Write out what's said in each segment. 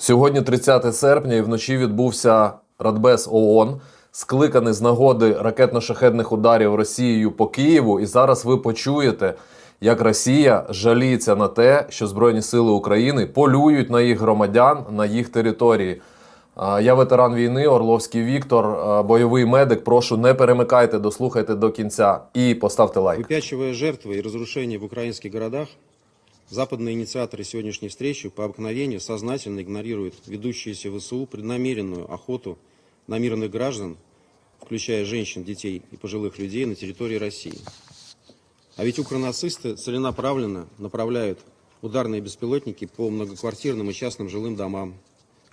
Сьогодні 30 серпня і вночі відбувся Радбез ООН, скликаний з нагоди ракетно-шахедних ударів Росією по Києву. І зараз ви почуєте, як Росія жаліється на те, що Збройні Сили України полюють на їх громадян на їх території. Я ветеран війни, Орловський Віктор, бойовий медик. Прошу не перемикайте, дослухайте до кінця і поставте лайк. Выпячивая жертвы и разрушения в украинских городах, западные инициаторы сегодняшней встречи по обыкновению сознательно игнорируют ведущуюся ВСУ преднамеренную охоту на мирных граждан, включая женщин, детей и пожилых людей на территории России. А ведь укронацисты целенаправленно направляют ударные беспилотники по многоквартирным и частным жилым домам,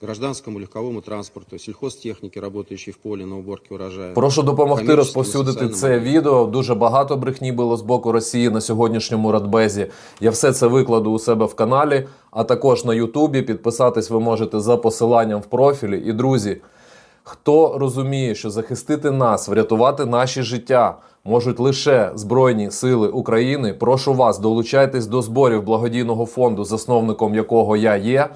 гражданскому легковому транспорту, сельхозтехнике, работающей в поле на уборке урожая. Прошу допомогти розповсюдити це відео. Дуже багато брехні було з боку Росії на сьогоднішньому радбезі. Я все це викладу у себе в каналі, а також на Ютубі. Підписатись ви можете за посиланням в профілі. І друзі, хто розуміє, що захистити нас, врятувати наші життя можуть лише Збройні Сили України. Прошу вас, долучайтесь до зборів благодійного фонду, засновником якого я є.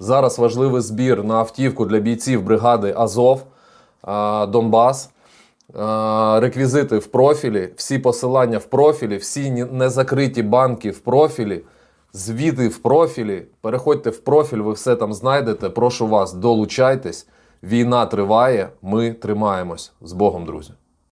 Зараз важливий збір на автівку для бійців бригади Азов Донбас. Реквізити в профілі, всі посилання в профілі, всі незакриті банки в профілі, звіти в профілі. Переходьте в профіль, ви все там знайдете. Прошу вас, долучайтесь. Війна триває, ми тримаємось. З Богом, друзі.